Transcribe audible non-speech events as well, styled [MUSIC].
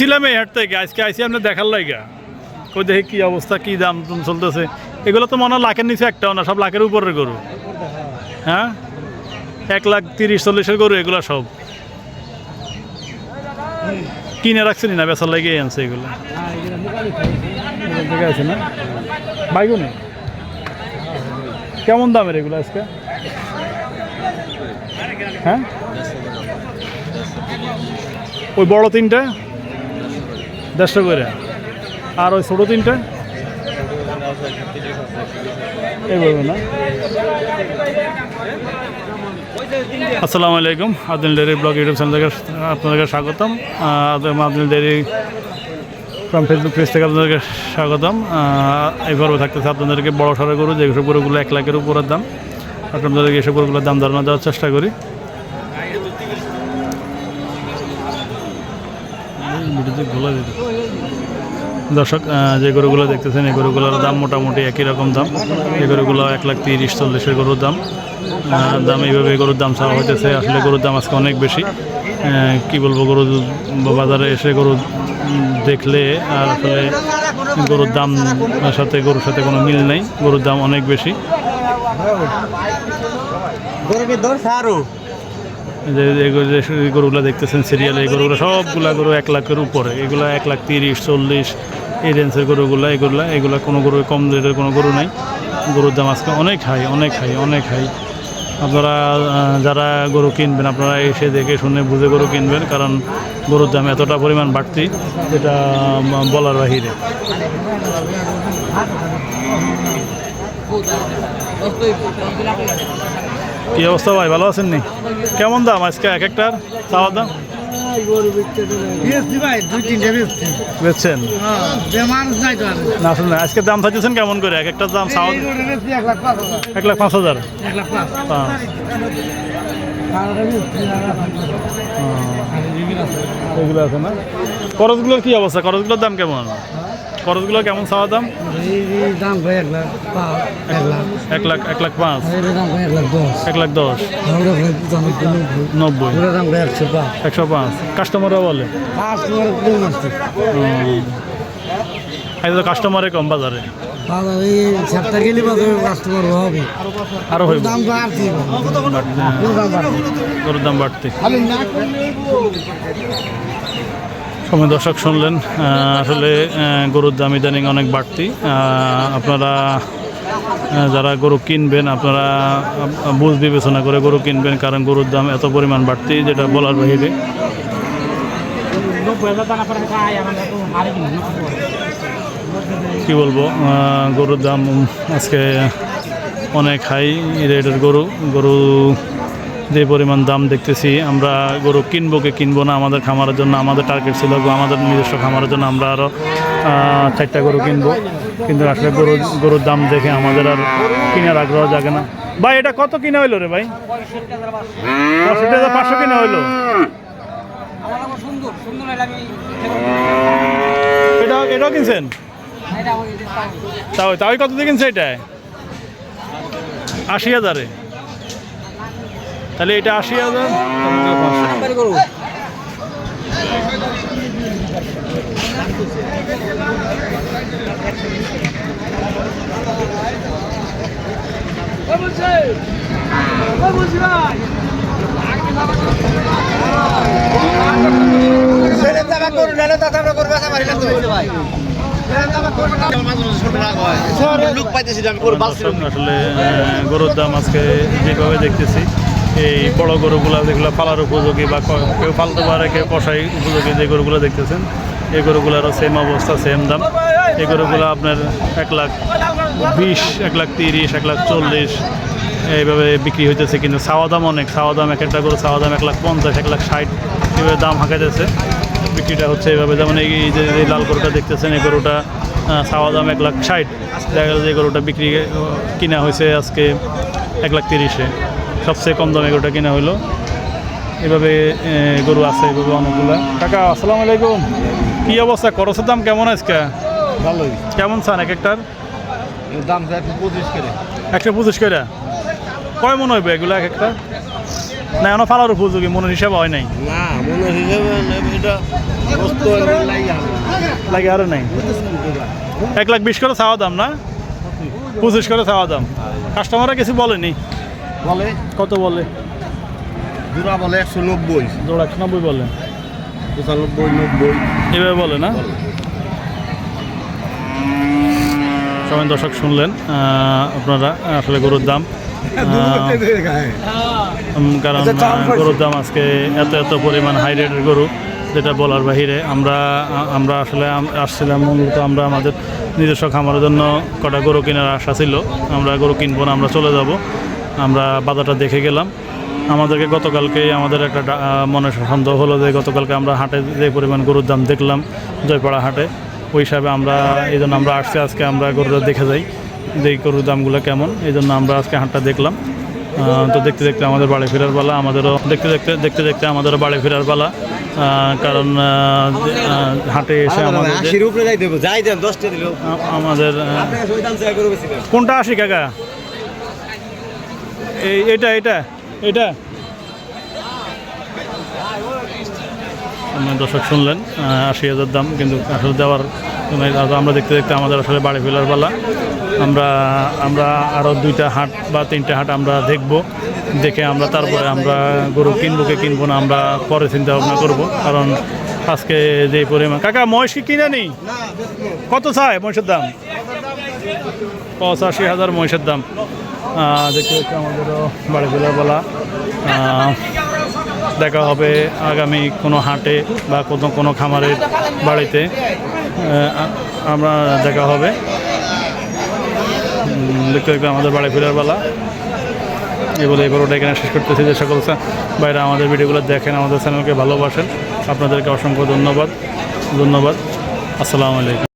গেছিলাম এই হাট থেকে, আজকে আইসি আপনার দেখার লাইগা। কই দেখি কি অবস্থা, কি দাম টুম চলতেছে। এগুলো তো মনে হয় লাখের নিচে একটাও না, সব লাখের উপরের গরু। হ্যাঁ? এক লাখ তিরিশ চল্লিশের গরু, এগুলো সব। কিনে রাখছেন না বেচার লাগে আনছে এগুলো। আছে না কেমন দামের এগুলো আজকে? হ্যাঁ? ওই বড় তিনটা? দেড়শো করে। আর ওই ছোটো তিনটা? এইভাবে না। আসসালামু আলাইকুম Adil dairy blog YouTube channel থেকে আপনাদেরকে স্বাগতম। Adil dairy from Facebook page থেকে আপনাদেরকে স্বাগতম। আহ, এই পর্বে থাকতেছে আপনাদেরকে বড় সড়ো গরু যে যেসব গরুগুলো এক লাখের উপরের দাম। আপনাদেরকে এসব গরুগুলোর দাম ধারণা দেওয়ার চেষ্টা করি। ভিডিওতে গোলা দিতে। দর্শক যে গরুগুলো দেখতেছেন এই গরুগুলোর দাম মোটামুটি একই রকম দাম। এই গরুগুলো এক লাখ তিরিশ চল্লিশের গরুর দাম। দাম এইভাবে গরুর দাম চাওয়া হইতেছে। আসলে গরুর দাম আজকে অনেক বেশি। কি বলব গরু বাজারে এসে গরু দেখলে আর আসলে গরুর দাম সাথে গরুর সাথে কোনো মিল নেই। গরুর দাম অনেক বেশি। যে গরুগুলো দেখতেছেন সিরিয়ালে এই গরুগুলো সবগুলা গরু এক লাখের উপরে। এগুলো এক লাখ তিরিশ চল্লিশ এই রেঞ্জের গরুগুলো, এগুলো এগুলো কোনো গরু, কম রেটের কোনো গরু নাই। গরুর দাম আজকে অনেক হাই অনেক হাই অনেক হাই আপনারা যারা গরু কিনবেন, আপনারা এসে দেখে শুনে বুঝে গরু কিনবেন, কারণ গরুর দাম এতটা পরিমাণ বাড়তি, এটা বলার বাহিরে। কি অবস্থা ভাই, ভালো আছেন নি? কেমন দাম আজকে এক একটার? চাওয়ার দাম? বেচছেন? মানুষ নাই তো আর। না আসলে আজকে দাম থাকতেছেন কেমন করে? এক একটা দাম এক লাখ পাঁচ হাজার। বেশি এগুলো আছে না? করজগুলোর কি অবস্থা? করজগুলোর দাম কেমন? করজগুলো কেমন চাওয়া দাম? ভাই এক লাখ পাঁচ এক লাখ। এক লাখ পাঁচ। আর এটার দাম ভাই এক লাখ দশ। নব্বই। একশো পাঁচ। কাস্টমাররা বলে? কাস্টমারে কম বাজারে। হইব। দাম বাড়তি। সময় দর্শক শুনলেন আসলে গরুর দাম ইদানিং অনেক বাড়তি। আপনারা যারা গরু কিনবেন, আপনারা বুঝ বিবেচনা করে গরু কিনবেন, কারণ গরুর দাম এত পরিমাণ বাড়তি, যেটা বলার বাহিরে কি বলব গরুর দাম আজকে অনেক হাই রেটের গরু। গরু যে পরিমাণ দাম দেখতেছি, আমরা গরু কিনবো কি কিনবো না, আমাদের খামারের জন্য আমাদের টার্গেট ছিল আমাদের নিজস্ব খামারের জন্য আমরা আরও চারটা গরু কিনবো। কিন্তু আসলে গরু, গরুর দাম দেখে আমাদের আর কেনার আগ্রহ জাগে না। ভাই, এটা কত কিনা হইল রে ভাই? হাজার পাঁচশো কিনা হইল? এটা এটাও কিনছেন? তাও তাও কত দিয়ে কিনছে এটা? আশি হাজারে। তাহলে এটা আশি হাজার। দর্শক, আসলে গরুর দাম আজকে যেভাবে দেখতেছি এই বড় গরুগুলা যেগুলো পালার উপযোগী বা কেউ পালতে পারে, কেউ কষাই উপযোগী যে গরুগুলো দেখতেছেন, এই গরুগুলোরও সেম অবস্থা সেম দাম। এই গরুগুলো আপনার এক লাখ বিশ, এক লাখ তিরিশ, এক লাখ চল্লিশ, এইভাবে বিক্রি হইতেছে কিন্তু চাওয়া দাম অনেক। চাওয়া দাম এক একটা গরু, চাওয়া দাম এক লাখ পঞ্চাশ, এক লাখ ষাট, এইভাবে দাম হাঁকাইতেছে। বিক্রিটা হচ্ছে এইভাবে। যেমন এই যে এই লাল গরুটা দেখতেছেন, এই গরুটা চাওয়া দাম এক লাখ ষাট। দেখা গেল যে গরুটা বিক্রি, কিনা হয়েছে আজকে এক লাখ তিরিশে। সবচেয়ে কম দামে গরুটা কিনা হলো এভাবে গরু আছে এভাবে অনেকগুলা। কাকা আসসালামু আলাইকুম। কি অবস্থা? খরচের দাম কেমন আজকে? ভালোই। কেমন চান এক একটার? দাম একটু পঁচিশ করে। একশো পঁচিশ করে? কয় মনে হইবে এগুলো এক একটা? না এখনও ফালার উপযোগী মনের হিসাবে হয় নাই? না হিসেবে এটা লাগে আরও নাই? এক লাখ বিশ করে চাওয়া দাম না? পঁচিশ করে চাওয়া দাম। কাস্টমাররা কিছু বলেনি? বলে? কত বলে? জোড়া বলে একশো নব্বই। জোড়া একশো নব্বই বলে। পঁচানব্বই নব্বই। এভাবে বলে না? সবাই দর্শক শুনলেন আপনারা আসলে গরুর দাম [LAUGHS] কারণ। গরুর দাম আজকে এত এত পরিমাণ হাই রেটের গরু যেটা বলার বাহিরে আমরা আমরা আসলে আসছিলাম মূলত আমরা আমাদের নিজস্ব খামারের জন্য কটা গরু কেনার আশা ছিল। আমরা গরু কিনবো না আমরা চলে যাব। আমরা বাজারটা দেখে গেলাম। আমাদেরকে গতকালকে আমাদের একটা মনে সন্দেহ হলো যে গতকালকে আমরা হাটে যে পরিমাণ গরুর দাম দেখলাম জয়পাড়া হাটে ওই হিসাবে আমরা এই জন্য আমরা আসছি আজকে আমরা গরুটা দেখে যাই যে গরুর দামগুলো কেমন। এই জন্য আমরা আজকে হাটটা দেখলাম। তো দেখতে দেখতে আমাদের বাড়ি ফেরার পালা আমাদেরও দেখতে দেখতে দেখতে দেখতে আমাদেরও বাড়ি ফেরার পালা। কারণ হাটে এসে আমাদের আমাদের কোনটা আসি কাকা? এই এটা এটা এটা। আপনার দর্শক শুনলেন আশি হাজার দাম কিন্তু আসলে দেওয়ার আমরা দেখতে দেখতে আমাদের আসলে বাড়ি ফেলার পালা। আমরা আমরা আরও দুইটা হাট বা তিনটা হাট আমরা দেখব দেখে আমরা তারপরে আমরা গরু কিনবো কে কিনবো না আমরা পরে চিন্তা ভাবনা করব। কারণ আজকে যে পরিমাণ কাকা মহিষ কি কিনে নি? কত চায় মহিষের দাম? পঁচাশি হাজার মহিষের দাম। দেখতে দেখতে আমাদেরও বাড়ি ফেরার বেলা দেখা হবে আগামী কোনো হাটে বা কোনো কোনো খামারের বাড়িতে। আমরা দেখা হবে। দেখতে দেখতে আমাদের বাড়ি ফেরার বেলা এই বলে এই বড়টা এখানে শেষ করতেছি। যে সকল ভাইরা আমাদের ভিডিওগুলো দেখেন, আমাদের চ্যানেলকে ভালোবাসেন, আপনাদেরকে অসংখ্য ধন্যবাদ। ধন্যবাদ। আসসালামু আলাইকুম।